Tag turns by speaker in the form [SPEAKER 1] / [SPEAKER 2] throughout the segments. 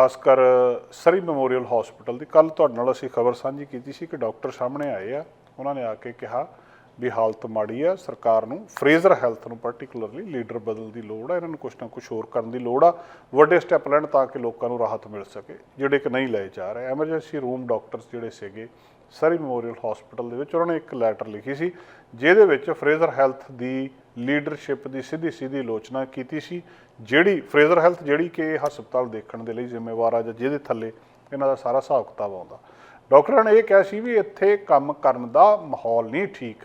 [SPEAKER 1] ਖਾਸ ਕਰ ਸਰੀ memorial hospital ਦੀ। ਕੱਲ ਤੁਹਾਡੇ ਨਾਲ ਅਸੀਂ ਖਬਰ ਸਾਂਝੀ ਕੀਤੀ ਸੀ ਕਿ ਡਾਕਟਰ ਸਾਹਮਣੇ ਆਏ ਆ। ਉਹਨਾਂ ਨੇ ਆ ਕੇ ਕਿਹਾ ਵੀ ਹਾਲਤ ਮਾੜੀ ਆ, ਸਰਕਾਰ ਨੂੰ ਫਰੇਜ਼ਰ ਹੈਲਥ ਨੂੰ ਪਾਰਟਿਕੂਲਰਲੀ ਲੀਡਰ ਬਦਲ ਦੀ ਲੋੜ ਆ, ਇਹਨਾਂ ਨੂੰ ਕੁਝ ਨਾ ਕੁਝ ਹੋਰ ਕਰਨ ਦੀ ਲੋੜ ਆ, ਵੱਡੇ ਸਟੈਪ ਲੈਣ ਤਾਂ ਕਿ ਲੋਕਾਂ ਨੂੰ ਰਾਹਤ ਮਿਲ ਸਕੇ, ਜਿਹੜੇ ਕਿ ਨਹੀਂ ਲਏ ਜਾ ਰਹੇ। ਐਮਰਜੈਂਸੀ ਰੂਮ ਡਾਕਟਰਸ ਜਿਹੜੇ ਸੀਗੇ ਸਰੀ ਮੈਮੋਰੀਅਲ ਹਸਪੀਟਲ ਦੇ ਵਿੱਚ, ਉਹਨਾਂ ਨੇ ਇੱਕ ਲੈਟਰ ਲਿਖੀ ਸੀ, ਜਿਹਦੇ ਵਿੱਚ ਫਰੇਜ਼ਰ ਹੈਲਥ ਦੀ ਲੀਡਰਸ਼ਿਪ ਦੀ ਸਿੱਧੀ ਸਿੱਧੀ ਆਲੋਚਨਾ ਕੀਤੀ ਸੀ ਜਿਹੜੀ ਫਰੇਜ਼ਰ ਹੈਲਥ ਜਿਹੜੀ ਕਿ ਹਸਪਤਾਲ ਦੇਖਣ ਦੇ ਲਈ ਜ਼ਿੰਮੇਵਾਰ ਆ ਜਾਂ ਜਿਹਦੇ ਥੱਲੇ ਇਹਨਾਂ ਦਾ ਸਾਰਾ ਹਿਸਾਬ ਕਿਤਾਬ ਆਉਂਦਾ। ਡਾਕਟਰਾਂ ਨੇ ਇਹ ਕਿਹਾ ਸੀ ਵੀ ਇੱਥੇ ਕੰਮ ਕਰਨ ਦਾ ਮਾਹੌਲ ਨਹੀਂ ਠੀਕ।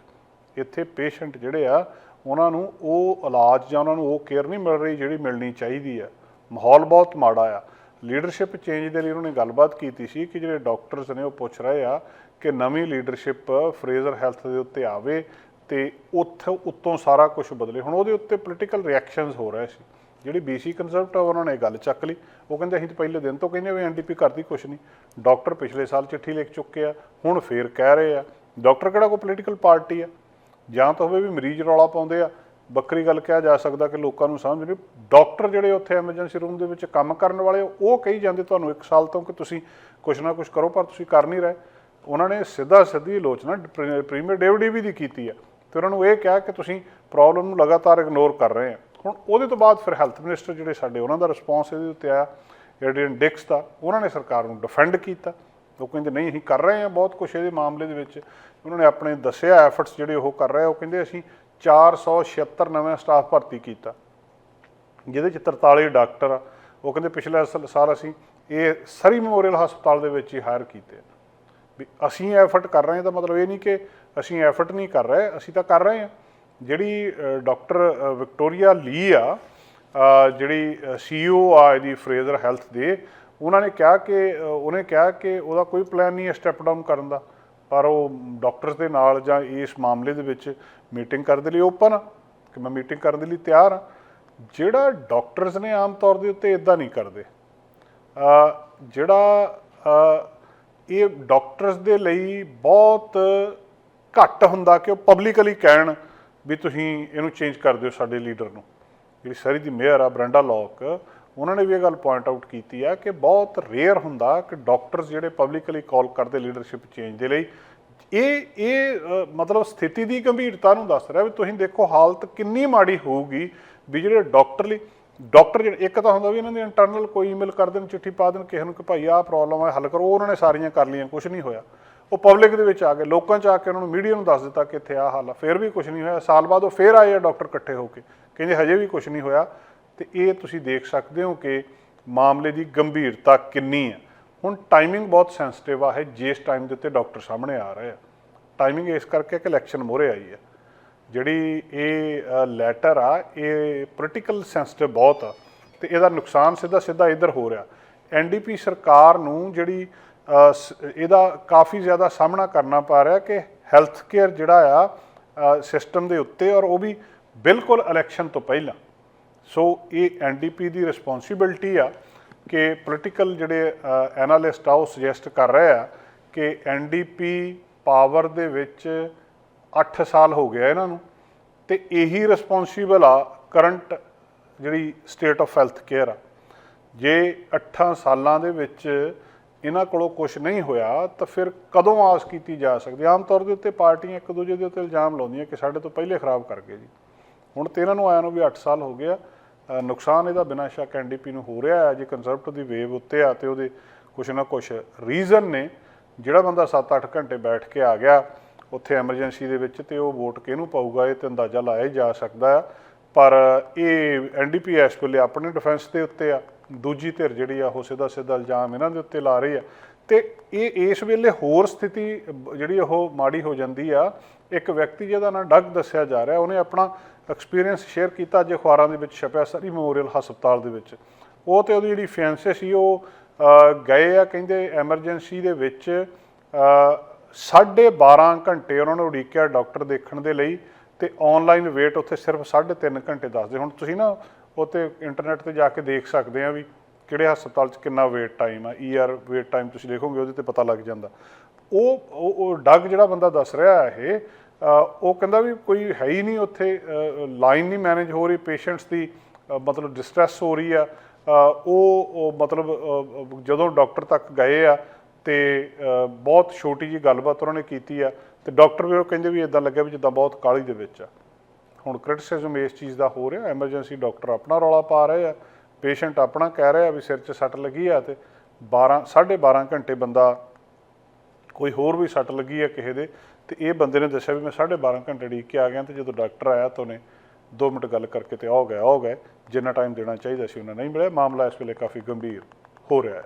[SPEAKER 1] ਇੱਥੇ ਪੇਸ਼ੈਂਟ ਜਿਹੜੇ ਆ, ਉਹਨਾਂ ਨੂੰ ਉਹ ਇਲਾਜ ਜਾਂ ਉਹਨਾਂ ਨੂੰ ਉਹ ਕੇਅਰ ਨਹੀਂ ਮਿਲ ਰਹੀ ਜਿਹੜੀ ਮਿਲਣੀ ਚਾਹੀਦੀ ਆ। ਮਾਹੌਲ ਬਹੁਤ ਮਾੜਾ ਆ। ਲੀਡਰਸ਼ਿਪ ਚੇਂਜ ਦੇ ਲਈ ਉਹਨਾਂ ਨੇ ਗੱਲਬਾਤ ਕੀਤੀ ਸੀ ਕਿ ਜਿਹੜੇ ਡਾਕਟਰਸ ਨੇ ਉਹ ਪੁੱਛ ਰਹੇ ਆ ਕਿ ਨਵੀਂ ਲੀਡਰਸ਼ਿਪ ਫਰੇਜ਼ਰ ਹੈਲਥ ਦੇ ਉੱਤੇ ਆਵੇ ਤੇ ਉੱਥੇ, ਉੱਤੋਂ ਸਾਰਾ ਕੁਝ ਬਦਲੇ। ਹੁਣ ਉਹਦੇ ਉੱਤੇ ਪੋਲੀਟੀਕਲ ਰਿਐਕਸ਼ਨਸ ਹੋ ਰਹੇ ਸੀ। ਜਿਹੜੀ ਬੀਸੀ ਕੰਜ਼ਰਵੇਟਿਵ ਉਹਨਾਂ ਨੇ ਇਹ ਗੱਲ ਚੱਕ ਲਈ। ਉਹ ਕਹਿੰਦੇ, ਅਸੀਂ ਤਾਂ ਪਹਿਲੇ ਦਿਨ ਤੋਂ ਕਹਿੰਦੇ ਵੀ ਐਨਡੀਪੀ ਕਰਦੀ ਕੁਛ ਨਹੀਂ। ਡਾਕਟਰ ਪਿਛਲੇ ਸਾਲ ਚਿੱਠੀ ਲਿਖ ਚੁੱਕੇ ਆ, ਹੁਣ ਫੇਰ ਕਹਿ ਰਹੇ ਆ। ਡਾਕਟਰ ਕਿਹੜਾ ਕੋਈ ਪੋਲੀਟੀਕਲ ਪਾਰਟੀ ਆ? ਜਾਂ ਤਾਂ ਹੋਵੇ ਵੀ ਮਰੀਜ਼ ਰੌਲਾ ਪਾਉਂਦੇ ਆ। ਬੱਕਰੀ ਗੱਲ ਕਿਹਾ ਜਾ ਸਕਦਾ ਕਿ ਲੋਕਾਂ ਨੂੰ ਸਮਝ ਨਹੀਂ। ਡਾਕਟਰ ਜਿਹੜੇ ਉੱਥੇ ਐਮਰਜੈਂਸੀ ਰੂਮ ਦੇ ਵਿੱਚ ਕੰਮ ਕਰਨ ਵਾਲੇ ਉਹ ਕਹੀ ਜਾਂਦੇ, ਤੁਹਾਨੂੰ ਇੱਕ ਸਾਲ ਤੋਂ ਕਿ ਤੁਸੀਂ ਕੁਛ ਨਾ ਕੁਛ ਕਰੋ, ਪਰ ਤੁਸੀਂ ਕਰ ਨਹੀਂ ਰਹੇ। ਉਹਨਾਂ ਨੇ ਸਿੱਧਾ ਸਿੱਧੀ ਆਲੋਚਨਾ ਪ੍ਰੀ- ਪ੍ਰੀਮੀਅਰ ਡੇਵਿਡ ਦੀ ਕੀਤੀ ਆ। ਤੇ ਉਹਨਾਂ ਨੂੰ ਇਹ ਕਿਹਾ ਕਿ ਤੁਸੀਂ ਪ੍ਰੋਬਲਮ ਨੂੰ ਲਗਾਤਾਰ ਇਗਨੋਰ ਕਰ ਰਹੇ ਆ। ਹੁਣ ਉਹਦੇ ਤੋਂ ਬਾਅਦ ਫਿਰ ਹੈਲਥ ਮਿਨਿਸਟਰ ਜਿਹੜੇ ਸਾਡੇ ਉਹਨਾਂ ਦਾ ਰਿਸਪੌਂਸ ਇਹਦੇ ਉੱਤੇ ਆਇਆ ਐਡੀਨ ਡਿਕਸ ਦਾ, ਉਹਨਾਂ ਨੇ ਸਰਕਾਰ ਨੂੰ ਡਿਫੈਂਡ ਕੀਤਾ। ਉਹ ਕਹਿੰਦੇ, ਨਹੀਂ, ਅਸੀਂ ਕਰ ਰਹੇ ਹਾਂ ਬਹੁਤ ਕੁਝ ਇਹਦੇ ਮਾਮਲੇ ਦੇ ਵਿੱਚ। ਉਹਨਾਂ ਨੇ ਆਪਣੇ ਦੱਸਿਆ ਐਫਰਟਸ ਜਿਹੜੇ ਉਹ ਕਰ ਰਹੇ ਆ, ਉਹ ਕਹਿੰਦੇ, ਅਸੀਂ 476 ਨਵੇਂ ਸਟਾਫ ਭਰਤੀ ਕੀਤਾ, ਜਿਹਦੇ ਚ 43 ਡਾਕਟਰ ਆ। ਉਹ ਕਹਿੰਦੇ, ਪਿਛਲੇ ਸ- ਸਾਲ ਅਸੀਂ ਇਹ ਸਰੀ ਮੈਮੋਰੀਅਲ ਹਸਪਤਾਲ ਦੇ ਵਿੱਚ ਹੀ ਹਾਇਰ ਕੀਤੇ ਵੀ ਅਸੀਂ ਐਫਰਟ ਕਰ ਰਹੇ ਹਾਂ ਤਾਂ ਮਤਲਬ ਇਹ ਨਹੀਂ ਕਿ ਅਸੀਂ ਐਫਰਟ ਨਹੀਂ ਕਰ ਰਹੇ, ਅਸੀਂ ਤਾਂ ਕਰ ਰਹੇ ਹਾਂ। ਜਿਹੜੀ ਡਾਕਟਰ ਵਿਕਟੋਰੀਆ ਲੀ ਆ ਅ, ਜਿਹੜੀ ਸੀਈਓ ਆ ਇਹਦੀ ਫਰੇਜ਼ਰ ਹੈਲਥ ਦੇ ਉਹਨਾਂ ਨੇ ਕਿਹਾ ਕਿ ਉਹਨੇ ਕਿਹਾ ਕਿ ਉਹਦਾ ਕੋਈ ਪਲਾਨ ਨਹੀਂ ਹੈ ਸਟੈਪ ਡਾਊਨ ਕਰਨ ਦਾ। ਪਰ ਉਹ ਡਾਕਟਰਸ ਦੇ ਨਾਲ ਜਾਂ ਇਸ ਮਾਮਲੇ ਦੇ ਵਿੱਚ ਮੀਟਿੰਗ ਕਰਨ ਦੇ ਲਈ ਓਪਨ ਆ ਕਿ ਮੈਂ ਮੀਟਿੰਗ ਕਰਨ ਦੇ ਲਈ ਤਿਆਰ ਆ। ਜਿਹੜਾ ਡਾਕਟਰਸ ਨੇ ਆਮ ਤੌਰ ਦੇ ਉੱਤੇ ਇਦਾਂ ਨਹੀਂ ਕਰਦੇ। ਜਿਹੜਾ ਇਹ ਡਾਕਟਰਸ ਦੇ ਲਈ ਬਹੁਤ ਘੱਟ ਹੁੰਦਾ ਕਿ ਉਹ ਪਬਲਿਕਲੀ ਕਹਿਣ ਵੀ ਤੁਸੀਂ ਇਹਨੂੰ ਚੇਂਜ ਕਰ ਦਿਓ ਸਾਡੇ ਲੀਡਰ ਨੂੰ। ਜਿਹੜੀ ਸਰੀ ਦੀ ਮੇਅਰ ਆ, ਬ੍ਰੈਂਡਾ ਲੌਕ, ਉਹਨਾਂ ਨੇ ਵੀ ਇਹ ਗੱਲ ਪੁਆਇੰਟ ਆਊਟ ਕੀਤੀ ਆ ਕਿ ਬਹੁਤ ਰੇਅਰ ਹੁੰਦਾ ਕਿ ਡਾਕਟਰਸ ਜਿਹੜੇ ਪਬਲਿਕਲੀ ਕਾਲ ਕਰਦੇ ਲੀਡਰਸ਼ਿਪ ਚੇਂਜ ਦੇ ਲਈ, ਇਹ ਇਹ ਮਤਲਬ ਸਥਿਤੀ ਦੀ ਗੰਭੀਰਤਾ ਨੂੰ ਦੱਸ ਰਿਹਾ ਵੀ ਤੁਸੀਂ ਦੇਖੋ ਹਾਲਤ ਕਿੰਨੀ ਮਾੜੀ ਹੋਊਗੀ ਵੀ ਜਿਹੜੇ ਡਾਕਟਰ ਲਈ ਡਾਕਟਰ ਜਿਹੜੇ, ਇੱਕ ਤਾਂ ਹੁੰਦਾ ਵੀ ਇਹਨਾਂ ਦੇ ਇੰਟਰਨਲ ਕੋਈ ਈਮੇਲ ਕਰ ਦੇਣ, ਚਿੱਠੀ ਪਾ ਦੇਣ, ਕਿਸੇ ਨੂੰ ਕਿ ਭਾਈ ਆਹ ਪ੍ਰੋਬਲਮ ਹੈ ਹੱਲ ਕਰੋ ਉਹਨਾਂ ਨੇ ਸਾਰੀਆਂ ਕਰ ਲਈਆਂ ਕੁਝ ਨਹੀਂ ਹੋਇਆ। ਉਹ ਪਬਲਿਕ ਦੇ ਵਿੱਚ ਆ ਗਏ। ਲੋਕਾਂ 'ਚ ਆ ਕੇ ਉਹਨਾਂ ਨੂੰ ਮੀਡੀਆ ਨੂੰ ਦੱਸ ਦਿੱਤਾ ਕਿ ਇੱਥੇ ਆਹ ਹਾਲ ਆ। ਫਿਰ ਵੀ ਕੁਝ ਨਹੀਂ ਹੋਇਆ। ਸਾਲ ਬਾਅਦ ਉਹ ਫਿਰ ਆਏ ਆ ਡਾਕਟਰ ਇਕੱਠੇ ਹੋ ਕੇ। ਕਹਿੰਦੇ ਹਜੇ ਵੀ ਕੁਝ ਨਹੀਂ ਹੋਇਆ। ਤੇ ਇਹ ਤੁਸੀਂ ਦੇਖ ਸਕਦੇ ਹੋ ਕਿ ਮਾਮਲੇ ਦੀ ਗੰਭੀਰਤਾ ਕਿੰਨੀ ਹੈ ਹੁਣ ਟਾਈਮਿੰਗ ਬਹੁਤ ਸੈਂਸਿਟਿਵ ਆ। ਹੈ ਜਿਸ ਟਾਈਮ ਦੇ ਉੱਤੇ ਡਾਕਟਰ ਸਾਹਮਣੇ ਆ ਰਹੇ ਆ। ਟਾਈਮਿੰਗ ਇਸ ਕਰਕੇ ਕਿ ਇਲੈਕਸ਼ਨ ਮੋਰੇ ਆਈ ਹੈ ਜਿਹੜੀ ਇਹ ਲੈਟਰ ਆ, ਇਹ ਪੋਲੀਟੀਕਲ ਸੈਂਸਿਟਿਵ ਬਹੁਤ ਆ। ਤੇ ਇਹਦਾ ਨੁਕਸਾਨ ਸਿੱਧਾ ਸਿੱਧਾ ਇੱਧਰ ਹੋ ਰਿਹਾ। ਐਨਡੀਪੀ ਸਰਕਾਰ ਨੂੰ ਜਿਹੜੀ ਇਹਦਾ ਕਾਫੀ ਜ਼ਿਆਦਾ ਸਾਹਮਣਾ ਕਰਨਾ ਪਾ ਰਿਹਾ ਕਿ ਹੈਲਥ ਕੇਅਰ ਜਿਹੜਾ ਆ ਸਿਸਟਮ ਦੇ ਉੱਤੇ ਔਰ ਉਹ ਵੀ ਬਿਲਕੁਲ ਇਲੈਕਸ਼ਨ ਤੋਂ ਪਹਿਲਾਂ। ਸੋ ਇਹ ਐਨਡੀਪੀ ਦੀ ਰਿਸਪੌਂਸਿਬਿਲਟੀ ਆ ਕਿ ਪੋਲੀਟੀਕਲ ਜਿਹੜੇ ਐਨਾਲਿਸਟ ਆ, ਉਹ ਸੁਜੈਸਟ ਕਰ ਰਹੇ ਆ ਕਿ ਐਨਡੀਪੀ ਪਾਵਰ ਦੇ ਵਿੱਚ 8 ਸਾਲ ਹੋ ਗਿਆ ਇਹਨਾਂ ਨੂੰ ਤੇ ਇਹੀ ਰਿਸਪੌਂਸਿਬਲ ਆ ਕਰੰਟ ਜਿਹੜੀ ਸਟੇਟ ਆਫ ਹੈਲਥ ਕੇਅਰ ਆ। ਜੇ 8 ਸਾਲਾਂ ਦੇ ਵਿੱਚ ਇਹਨਾਂ ਕੋਲੋਂ ਕੁਝ ਨਹੀਂ ਹੋਇਆ, ਤਾਂ ਫਿਰ ਕਦੋਂ ਆਸ ਕੀਤੀ ਜਾ ਸਕਦੀ ਆਮ ਤੌਰ ਦੇ ਉੱਤੇ ਪਾਰਟੀਆਂ ਇੱਕ ਦੂਜੇ ਦੇ ਉੱਤੇ ਇਲਜ਼ਾਮ ਲਾਉਂਦੀਆਂ ਕਿ ਸਾਡੇ ਤੋਂ ਪਹਿਲੇ ਖਰਾਬ ਕਰ ਗਏ ਜੀ। ਹੁਣ ਤੇ ਇਹਨਾਂ ਨੂੰ ਆਇਆ ਨੂੰ ਵੀ 8 ਸਾਲ ਹੋ ਗਿਆ ਨੁਕਸਾਨ ਇਹਦਾ ਬਿਨਾਂ ਸ਼ੱਕ ਐਨਡੀਪੀ ਨੂੰ ਹੋ ਰਿਹਾ ਹੈ। ਜੇ ਕੰਜ਼ਰਵੇਟਿਵ ਦੀ ਵੇਵ ਉੱਤੇ ਆ ਤੇ ਉਹਦੇ ਕੁਛ ਨਾ ਕੁਛ ਰੀਜ਼ਨ ਨੇ। ਜਿਹੜਾ ਬੰਦਾ 7-8 ਘੰਟੇ ਬੈਠ ਕੇ ਆ ਗਿਆ, ਉੱਥੇ ਐਮਰਜੈਂਸੀ ਦੇ ਵਿੱਚ ਤੇ ਉਹ ਵੋਟ ਕਿਹਨੂੰ ਪਾਊਗਾ, ਇਹ ਤੇ ਅੰਦਾਜ਼ਾ ਲਾਇਆ ਹੀ ਜਾ ਸਕਦਾ ਹੈ। ਪਰ ਇਹ ਐਨਡੀਪੀ ਇਸ ਵੇਲੇ ਆਪਣੇ ਡਿਫੈਂਸ ਦੇ ਉੱਤੇ ਆ ਦੂਜੀ ਧਿਰ ਜਿਹੜੀ ਆ ਉਹ ਸਿੱਧਾ ਸਿੱਧਾ ਇਲਜ਼ਾਮ ਇਹਨਾਂ ਦੇ ਉੱਤੇ ਲਾ ਰਹੀ ਆ। ਤੇ ਇਹ ਇਸ ਵੇਲੇ ਹੋਰ ਸਥਿਤੀ ਜਿਹੜੀ ਉਹ ਮਾੜੀ ਹੋ ਜਾਂਦੀ ਆ ਇੱਕ ਵਿਅਕਤੀ ਜਿਹਦਾ ਨਾਂ ਡਗ ਦੱਸਿਆ ਜਾ ਰਿਹਾ ਉਹਨੇ ਆਪਣਾ ਐਕਸਪੀਰੀਅੰਸ ਸ਼ੇਅਰ ਕੀਤਾ ਅੱਜ ਅਖਬਾਰਾਂ ਦੇ ਵਿੱਚ ਛਪਿਆ ਸਰੀ ਮੈਮੋਰੀਅਲ ਹਸਪਤਾਲ ਦੇ ਵਿੱਚ। ਉਹ ਤੇ ਉਹਦੀ ਜਿਹੜੀ ਫਿਆਂਸੇ ਸੀ ਉਹ ਗਏ ਆ ਕਹਿੰਦੇ ਐਮਰਜੈਂਸੀ ਦੇ ਵਿੱਚ ਅ, ਸਾਢੇ 12 ਘੰਟੇ ਉਹਨਾਂ ਨੂੰ ਉਡੀਕਿਆ ਡਾਕਟਰ ਦੇਖਣ ਦੇ ਲਈ। ਤੇ ਆਨਲਾਈਨ ਵੇਟ ਉੱਥੇ ਸਿਰਫ 3.5 ਘੰਟੇ ਦੱਸਦੇ। ਹੁਣ ਤੁਸੀਂ ਨਾ ਉੱਤੇ ਇੰਟਰਨੈਟ ਤੇ ਜਾ ਕੇ ਦੇਖ ਸਕਦੇ ਆ ਵੀ ਕਿਹੜੇ ਹਸਪਤਾਲ 'ਚ ਕਿੰਨਾ ਵੇਟ ਟਾਈਮ ਆ ਈਆਰ ਵੇਟ ਟਾਈਮ ਤੁਸੀਂ ਦੇਖੋਗੇ, ਉਹਦੇ ਤੇ ਪਤਾ ਲੱਗ ਜਾਂਦਾ। ਉਹ ਉਹ ਡੱਗ ਜਿਹੜਾ ਬੰਦਾ ਦੱਸ ਰਿਹਾ ਇਹ ਉਹ ਕਹਿੰਦਾ ਵੀ ਕੋਈ ਹੈ ਹੀ ਨਹੀਂ ਉੱਥੇ ਲਾਈਨ ਨਹੀਂ ਮੈਨੇਜ ਹੋ ਰਹੀ ਪੇਸ਼ੈਂਟਸ ਦੀ ਮਤਲਬ ਡਿਸਟ੍ਰੈਸ ਹੋ ਰਹੀ ਆ। ਉਹ ਮਤਲਬ ਜਦੋਂ ਡਾਕਟਰ ਤੱਕ ਗਏ ਆ ਤੇ ਬਹੁਤ ਛੋਟੀ ਜੀ ਗੱਲਬਾਤ ਉਹਨਾਂ ਨੇ ਕੀਤੀ ਆ। ਤੇ ਡਾਕਟਰ ਵੀ ਉਹ ਕਹਿੰਦੇ ਵੀ ਇਦਾਂ ਲੱਗਿਆ ਵੀ ਜਿੱਦਾਂ ਬਹੁਤ ਕਾਹਲੀ ਦੇ ਵਿੱਚ ਆ। ਹੁਣ ਕ੍ਰਿਟਿਸਿਜ਼ਮ ਇਸ ਚੀਜ਼ ਦਾ ਹੋ ਰਿਹਾ ਐਮਰਜੈਂਸੀ ਡਾਕਟਰ ਆਪਣਾ ਰੌਲਾ ਪਾ ਰਹੇ ਆ ਪੇਸ਼ੈਂਟ ਆਪਣਾ ਕਹਿ ਰਿਹਾ ਵੀ ਸਿਰ 'ਚ ਸੱਟ ਲੱਗੀ ਆ ਤੇ 12 12.5 ਘੰਟੇ ਬੰਦਾ ਕੋਈ ਹੋਰ ਵੀ ਸੱਟ ਲੱਗੀ ਆ ਕਿਸੇ ਦੇ, ਤੇ ਇਹ ਬੰਦੇ ਨੇ ਦੱਸਿਆ ਵੀ ਮੈਂ 12.5 ਘੰਟੇ ਢੀਕ ਕੇ ਆ ਗਿਆ ਤੇ ਜਦੋਂ ਡਾਕਟਰ ਆਇਆ ਤਾਂ ਉਹਨੇ 2 ਮਿੰਟ ਗੱਲ ਕਰਕੇ ਤੇ ਹੋ ਗਿਆ ਹੋ ਗਿਆ ਜਿੰਨਾ ਟਾਈਮ ਦੇਣਾ ਚਾਹੀਦਾ ਸੀ ਉਹਨਾਂ ਨਹੀਂ ਮਿਲਿਆ, ਮਾਮਲਾ ਇਸ ਵੇਲੇ ਕਾਫੀ ਗੰਭੀਰ ਹੋ ਰਿਹਾ ਹੈ।